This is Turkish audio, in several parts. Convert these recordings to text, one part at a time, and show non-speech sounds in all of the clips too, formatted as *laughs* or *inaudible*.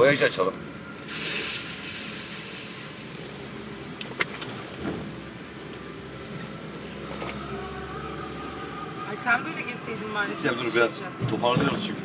Boyacı açalım. Ay sen böyle geçseydin bari. Sen dur biraz toparlıyoruz çünkü.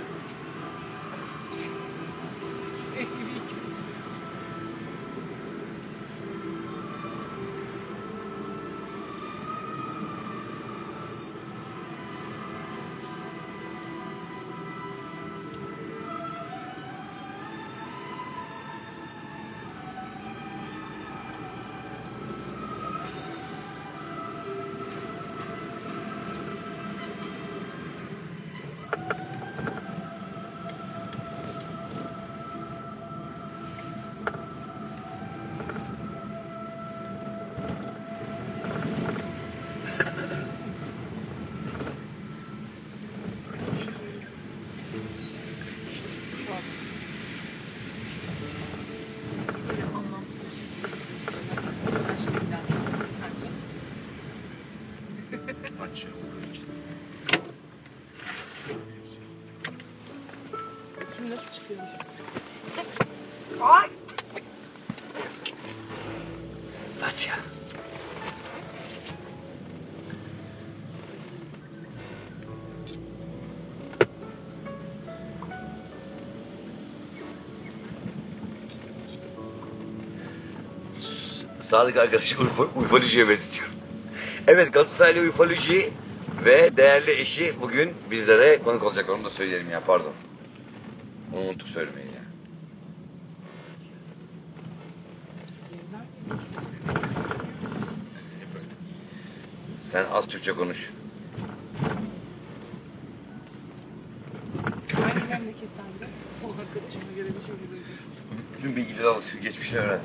Aç. Kim nasıl çıkıyormuş? Ay! Aç ya. Sadık arkadaşı *laughs* Urfalıcı'ya benzetiyorum. Evet Galatasaraylı Urfalıcı ve değerli eşi bugün bizlere konuk olacak. Onu da söyleyelim ya pardon. Onu unuttuk söylemeyi ya. Sen az Türkçe konuş. Aynı memleketten de. O arkadaşıma göre bir şey. Bütün bilgileri al, şu geçmişini öğren.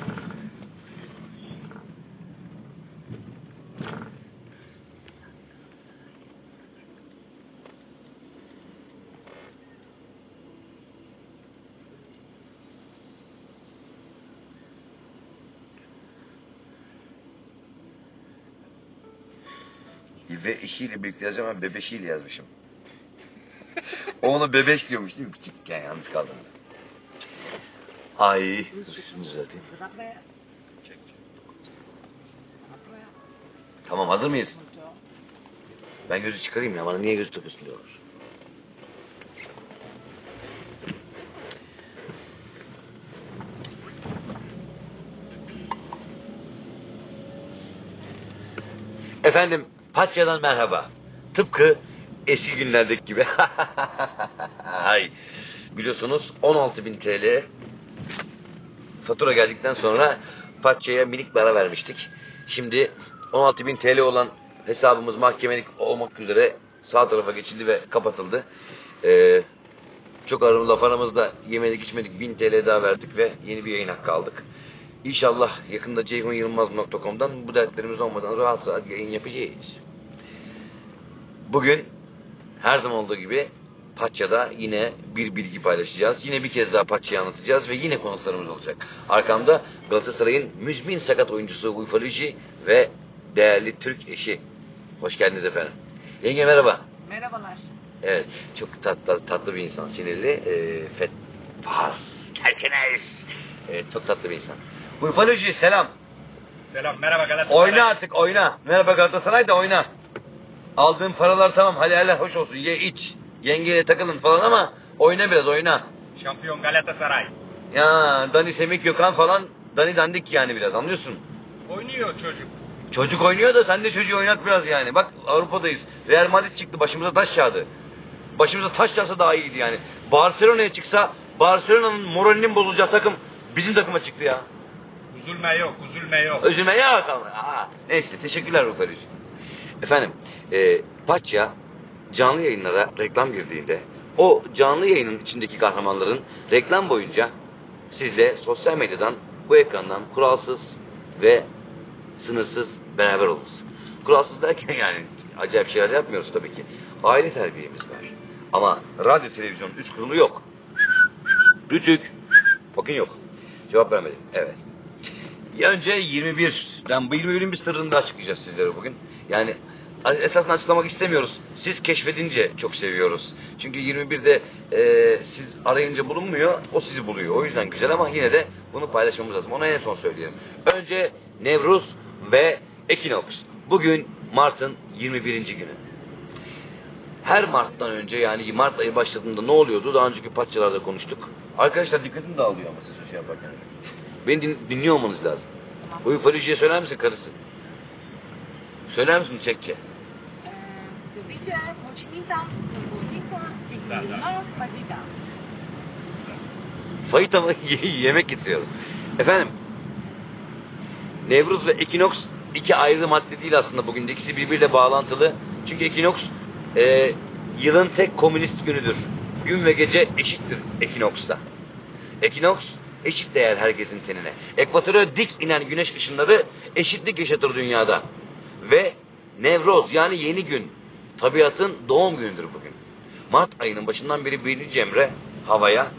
Ve eşiyle birlikte yazacağım ama bebeşiyle yazmışım. o ona bebeş diyormuş değil mi? Küçükken yalnız kaldım. Ay. Şunu düzelteyim. Tamam hazır mıyız? Ben gözü çıkarayım ya. Bana niye gözü takıyorsun diyorlar. Efendim Paçya'dan merhaba. Tıpkı eski günlerdeki gibi. *laughs* Ay. Biliyorsunuz 16.000 TL fatura geldikten sonra Paçya'ya minik bir ara vermiştik. Şimdi 16.000 TL olan hesabımız mahkemelik olmak üzere sağ tarafa geçildi ve kapatıldı. Ee, çok aramızda yemedik içmedik 1000 TL daha verdik ve yeni bir yayın hakkı aldık. İnşallah yakında ceyhunyılmaz.com'dan bu dertlerimiz olmadan rahat rahat yayın yapacağız. Bugün her zaman olduğu gibi Paçya'da yine bir bilgi paylaşacağız. Yine bir kez daha Paçya'yı anlatacağız ve yine konuklarımız olacak. Arkamda Galatasaray'ın müzmin sakat oyuncusu Uyfalıcı ve değerli Türk eşi. Hoş geldiniz efendim. Yenge merhaba. Merhabalar. Evet, çok tatlı, tatlı bir insan, sinirli. E, fet, Fas, Kerkenes. Evet, çok tatlı bir insan. Uyfalıcı selam. Selam, merhaba Galatasaray. Oyna artık oyna. Merhaba Galatasaray da oyna. Aldığın paralar tamam hadi hele hoş olsun ye iç. Yengeyle takılın falan ama oyna biraz oyna. Şampiyon Galatasaray. Ya Dani Semik Gökhan falan Dani dandik yani biraz anlıyorsun. Oynuyor çocuk. Çocuk oynuyor da sen de çocuğu oynat biraz yani. Bak Avrupa'dayız. Real Madrid çıktı başımıza taş yağdı. Başımıza taş yağsa daha iyiydi yani. Barcelona'ya çıksa Barcelona'nın moralinin bozulacağı takım bizim takıma çıktı ya. Üzülme yok, üzülme yok. Özüme ya kalma. Aa, neyse teşekkürler Ruferic. Efendim e, Paçya canlı yayınlara reklam girdiğinde o canlı yayının içindeki kahramanların reklam boyunca sizle sosyal medyadan bu ekrandan kuralsız ve sınırsız beraber oluruz. Kuralsız derken *laughs* yani acayip şeyler yapmıyoruz tabii ki. Aile terbiyemiz var. Ama radyo televizyonun üst kurulu yok. Rütük. Bakın yok. Cevap vermedi. Evet. Ya önce 21'den bu 21'in bir sırrını da açıklayacağız sizlere bugün. Yani esasında açıklamak istemiyoruz. Siz keşfedince çok seviyoruz. Çünkü 21'de e, siz arayınca bulunmuyor, o sizi buluyor. O yüzden güzel ama yine de bunu paylaşmamız lazım. Onu en son söyleyelim. Önce Nevruz ve Ekinoks. Bugün Mart'ın 21. günü. Her Mart'tan önce yani Mart ayı başladığında ne oluyordu? Daha önceki patçalarda konuştuk. Arkadaşlar dikkatim dağılıyor ama siz şey yaparken. Beni din- dinliyor olmanız lazım. Bu Farici'ye söyler misin karısı? Söyler misin Çekçe? Dövüce, moçinita? Yemek getiriyorum. Efendim, Nevruz ve Ekinoks iki ayrı madde değil aslında bugün. İkisi birbiriyle bağlantılı. Çünkü Ekinoks e, yılın tek komünist günüdür. Gün ve gece eşittir Ekinoksta. Ekinoks eşit değer herkesin tenine. Ekvatöre dik inen güneş ışınları eşitlik yaşatır dünyada. Ve Nevroz yani yeni gün tabiatın doğum günüdür bugün. Mart ayının başından beri birinci cemre havaya,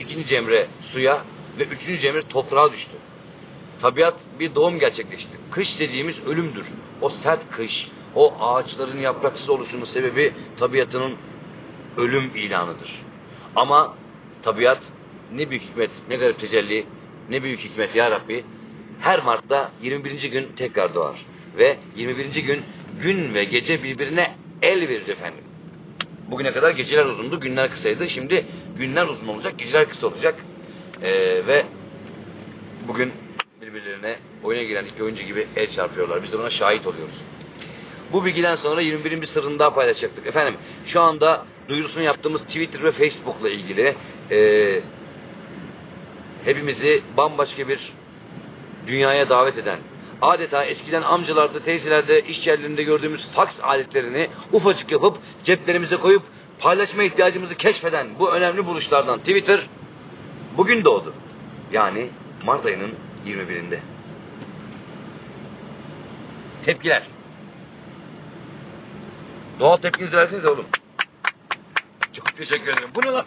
ikinci cemre suya ve üçüncü cemre toprağa düştü. Tabiat bir doğum gerçekleşti. Kış dediğimiz ölümdür. O sert kış, o ağaçların yapraksız oluşunun sebebi tabiatının ölüm ilanıdır. Ama tabiat ne büyük hikmet, ne garip tecelli, ne büyük hikmet ya Rabbi. Her Mart'ta 21. gün tekrar doğar. Ve 21. gün gün ve gece birbirine el verir efendim. Bugüne kadar geceler uzundu, günler kısaydı. Şimdi günler uzun olacak, geceler kısa olacak. Ee, ve bugün birbirlerine oyuna giren iki oyuncu gibi el çarpıyorlar. Biz de buna şahit oluyoruz. Bu bilgiden sonra 21'in bir sırrını daha paylaşacaktık. Efendim şu anda duyurusunu yaptığımız Twitter ve Facebook'la ilgili e, hepimizi bambaşka bir dünyaya davet eden, adeta eskiden amcalarda, teyzelerde, iş yerlerinde gördüğümüz faks aletlerini ufacık yapıp ceplerimize koyup paylaşma ihtiyacımızı keşfeden bu önemli buluşlardan Twitter bugün doğdu. Yani Mart ayının 21'inde. Tepkiler. Doğal tepkinizi versenize oğlum. Çok teşekkür ederim. Bu ne lan?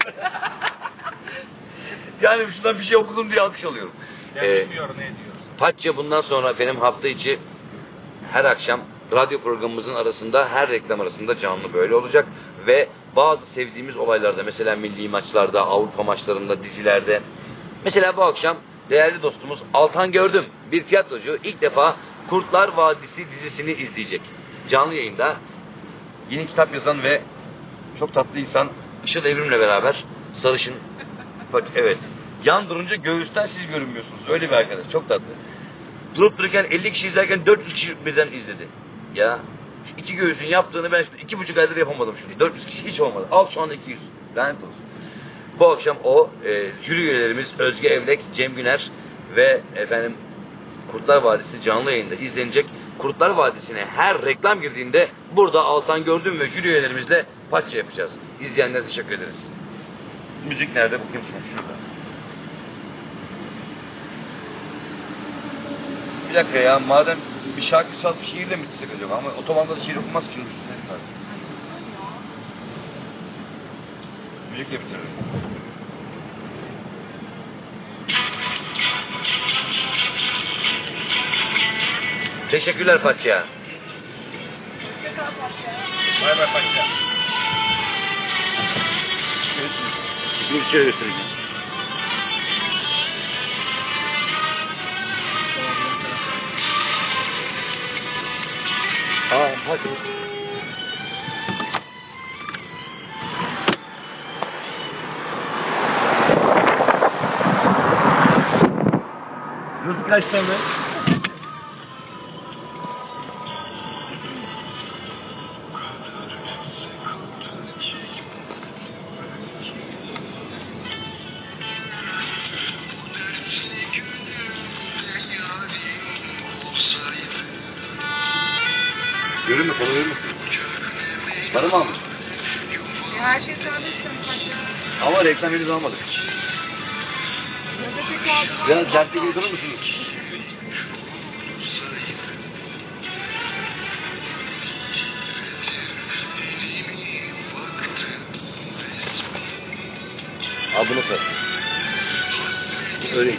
Yani şuradan bir şey okudum diye alkış alıyorum. Ya Ee, bilmiyor ne diyorsun. Patça bundan sonra benim hafta içi her akşam radyo programımızın arasında her reklam arasında canlı böyle olacak ve bazı sevdiğimiz olaylarda mesela milli maçlarda, Avrupa maçlarında, dizilerde mesela bu akşam değerli dostumuz Altan Gördüm bir tiyatrocu ilk defa Kurtlar Vadisi dizisini izleyecek. Canlı yayında yeni kitap yazan ve çok tatlı insan Işıl Evrim'le beraber sarışın bak evet yan durunca göğüsten siz görünmüyorsunuz öyle bir arkadaş çok tatlı. Durup dururken 50 kişi izlerken 400 kişi birden izledi. Ya iki göğüsün yaptığını ben şimdi iki buçuk aydır yapamadım şunu. 400 kişi hiç olmadı. Al şu anda 200. Lanet olsun. Bu akşam o e, jüri üyelerimiz Özge Evlek, Cem Güner ve efendim Kurtlar Vadisi canlı yayında izlenecek. Kurtlar Vadisi'ne her reklam girdiğinde burada Altan Gördüm ve jüri üyelerimizle paça yapacağız. İzleyenlere teşekkür ederiz. Müzik nerede? Bakayım şuna şurada. Bir dakika ya madem bir şarkı çalıp şiirle mi bitsek acaba? Ama otobanda da şiir okunmaz ki. Müzikle bitirelim. Teşekkürler Fatih. Hoşçakal Paşa. Bay bay paşa. Bir şey göstereceğim. Aa, hadi. Rızık kaç tane? Görün mü? Para verir misin? Para mı almış? Ya her şey serbest Paşa. Ama reklam henüz almadık. Gazete kağıdı var. Biraz dertli gibi durur musunuz? Bunu sat. Öyle.